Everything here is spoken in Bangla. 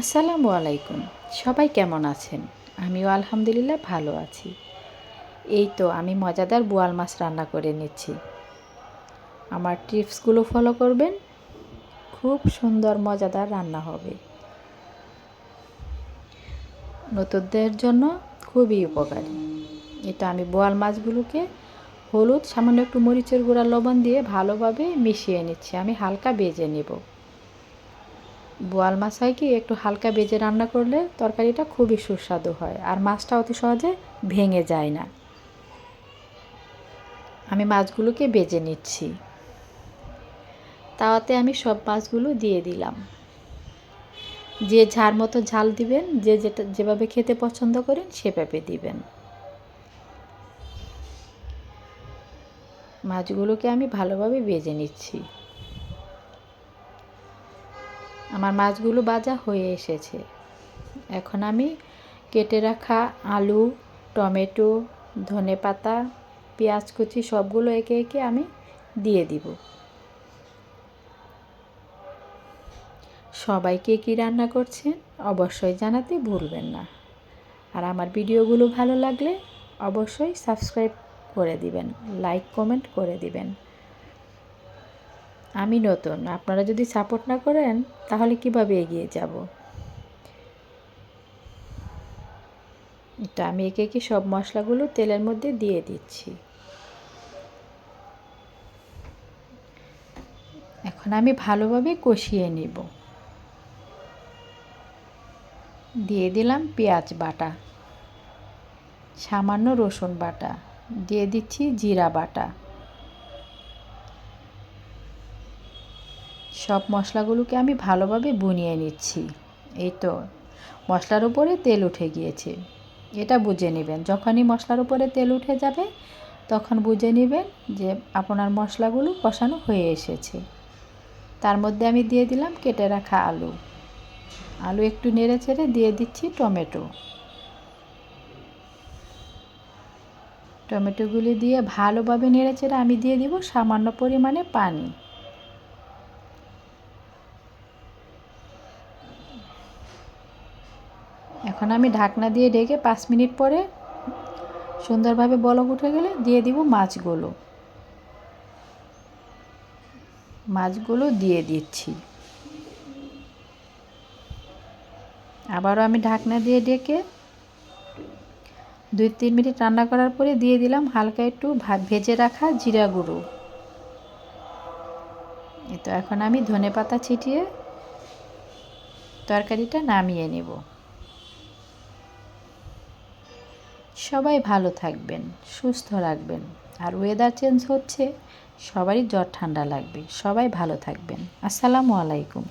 আসসালামু আলাইকুম। সবাই কেমন আছেন? আমিও আলহামদুলিল্লাহ ভালো আছি। এই তো আমি মজাদার বোয়াল মাছ রান্না করে নিচ্ছি। আমার টিপসগুলো ফলো করবেন, খুব সুন্দর, মজাদার রান্না হবে। নতুনদের জন্য খুবই উপকারী। এটা আমি বোয়াল মাছগুলোকে হলুদ, সামান্য একটু মরিচের গুঁড়া, লবণ দিয়ে ভালোভাবে মিশিয়ে নিচ্ছি। আমি হালকা বেজে নেব। বোয়াল মাছ হয় কি, একটু হালকা বেজে রান্না করলে তরকারিটা খুবই সুস্বাদু হয় আর মাছটা অতি সহজে ভেঙে যায় না। আমি মাছগুলোকে বেজে নিচ্ছি। তাওয়াতে আমি সব মাছগুলো দিয়ে দিলাম। যে ঝার মতো ঝাল দিবেন, যে যেটা, যেভাবে খেতে পছন্দ করেন সেভাবে দিবেন। মাছগুলোকে আমি ভালোভাবে বেজে নিচ্ছি। আমার মাছগুলো ভাজা হয়ে এসেছে। এখন আমি কেটে রাখা আলু, টমেটো, ধনে পাতা, পেঁয়াজ কুচি সবগুলো একে একে আমি দিয়ে দিব। সবাইকে কি রান্না করছেন অবশ্যই জানাতে ভুলবেন না। আর আমার ভিডিওগুলো ভালো লাগলে অবশ্যই সাবস্ক্রাইব করে দিবেন, লাইক, কমেন্ট করে দিবেন। আমি নতুন। আপনারা যদি সাপোর্ট না করেন, তাহলে কীভাবে এগিয়ে যাব? এটা আমি একে একে সব মশলাগুলো তেলের মধ্যে দিয়ে দিচ্ছি। এখন আমি ভালোভাবে কষিয়ে নিব। দিয়ে দিলাম পেঁয়াজ বাটা, সামান্য রসুন বাটা, দিয়ে দিচ্ছি জিরা বাটা। সব মশলাগুলোকে আমি ভালোভাবে বুনিয়ে নিচ্ছি। এই তো, মশলার উপরে তেল উঠে গিয়েছে। এটা বুঝে নেবেন, যখনই মশলার উপরে তেল উঠে যাবে, তখন বুঝে নেবেন যে আপনার মশলাগুলো কষানো হয়ে এসেছে। তার মধ্যে আমি দিয়ে দিলাম কেটে রাখা আলু। আলু একটু নেড়ে চেড়ে দিয়ে দিচ্ছি টমেটো। টমেটোগুলি দিয়ে ভালোভাবে নেড়ে চেড়ে আমি দিয়ে দিব সামান্য পরিমাণে পানি। এখন আমি ঢাকনা দিয়ে ঢেকে পাঁচ মিনিট পরে সুন্দরভাবে বলক উঠে গেলে দিয়ে দিব মাছগুলো। মাছগুলো দিয়ে দিচ্ছি। আবারও আমি ঢাকনা দিয়ে ডেকে দুই তিন মিনিট রান্না করার পরে দিয়ে দিলাম হালকা একটু ভেজে রাখা জিরা গুঁড়ো। এ তো এখন আমি ধনে পাতা ছিটিয়ে তরকারিটা নামিয়ে নেব। সবাই ভালো থাকবেন, সুস্থ রাখবেন। আর ওয়েদার চেঞ্জ হচ্ছে, সবারই জ্বর ঠান্ডা লাগবে, সবাই ভালো থাকবেন। আসসালামু আলাইকুম।